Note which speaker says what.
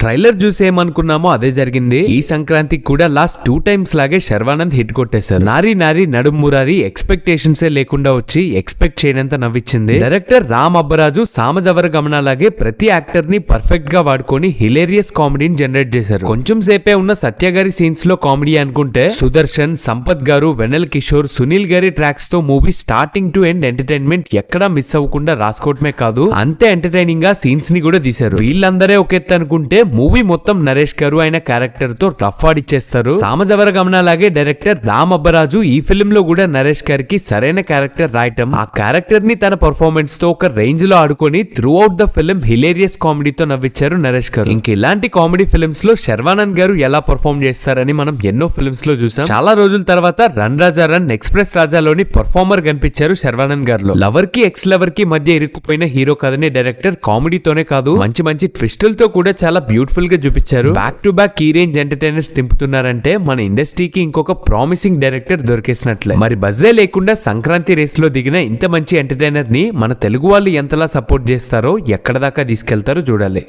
Speaker 1: Trailer చూసి ఏమనుకున్నామో అదే జరిగింది. ఈ సంక్రాంతికి కూడా లాస్ట్ టూ టైమ్స్ లాగే శర్వానంద్ హిట్ కొట్టేశారు. నారీ నారి నడుమురారి మురారి ఎక్స్పెక్టేషన్స్ లేకుండా వచ్చి ఎక్స్పెక్ట్ చేయనంత నవ్వించింది డైరెక్టర్ రామ్ అబ్బరాజు సామజవర గమనాలాగే ప్రతి యాక్టర్ని పర్ఫెక్ట్గా వాడుకొని హిలేరియస్ కామెడీని జనరేట్ చేశారు. కొంచెం సేపే ఉన్న సత్య గారి సీన్స్లో కామెడీ అనుకుంటే సుదర్శన్ సంపత్ గారు వెనల్ కిషోర్ సునీల్ గారి ట్రాక్స్తో movie starting to end entertainment ఎక్కడా మిస్ అవ్వకుండా రాసుకోవటమే కాదు అంతే ఎంటర్టైనింగ్గా సీన్స్ని కూడా తీశారు. వీళ్ళందరే ఒక ఎత్తు అనుకుంటే మూవీ మొత్తం నరేష్ గారు ఆయన క్యారెక్టర్తో రఫ్ ఆడిచ్చేస్తారు. సామజవర గమనలాగే డైరెక్టర్ రామ్ అబ్బరాజు ఈ ఫిల్మ్లో కూడా నరేష్ గారికి సరైన క్యారెక్టర్ రాయటం. ఆ క్యారెక్టర్ని తన పర్ఫార్మెన్స్తో ఒక రేంజ్లో ఆడుకొని throughout the film hilarious కామెడీతో నవ్వించారు నరేష్ గారు. ఇంక ఇలాంటి కామెడీ ఫిల్మ్స్లో శర్వానంద్ గారు ఎలా పర్ఫార్మ్ చేస్తారని మనం ఎన్నో ఫిల్మ్స్లో చూసాం. చాలా రోజుల తర్వాత రన్ రాజా రన్ ఎక్స్ప్రెస్ రాజాలోని పర్ఫార్మర్ కనిపించారు శర్వానంద్ గారు లవర్కి ఎక్స్ లవర్కి మధ్య ఇరుక్కుపోయిన హీరో కథని డైరెక్టర్ కామెడీతోనే కాదు మంచి మంచి ట్విస్టులతో కూడా చాలా బ్యూటిఫుల్ గా చూపించారు. బ్యాక్ టు బ్యాక్ ఈ రేంజ్ ఎంటర్టైనర్స్ తింపుతున్నారంటే మన ఇండస్ట్రీకి ఇంకొక ప్రామిసింగ్ డైరెక్టర్ దొరికేసినట్లే. మరి బజ్జే లేకుండా సంక్రాంతి రేస్లో దిగిన ఇంత మంచి ఎంటర్టైనర్ని మన తెలుగు వాళ్ళు ఎంతలా సపోర్ట్ చేస్తారో ఎక్కడ దాకా తీసుకెళ్తారో చూడాలి.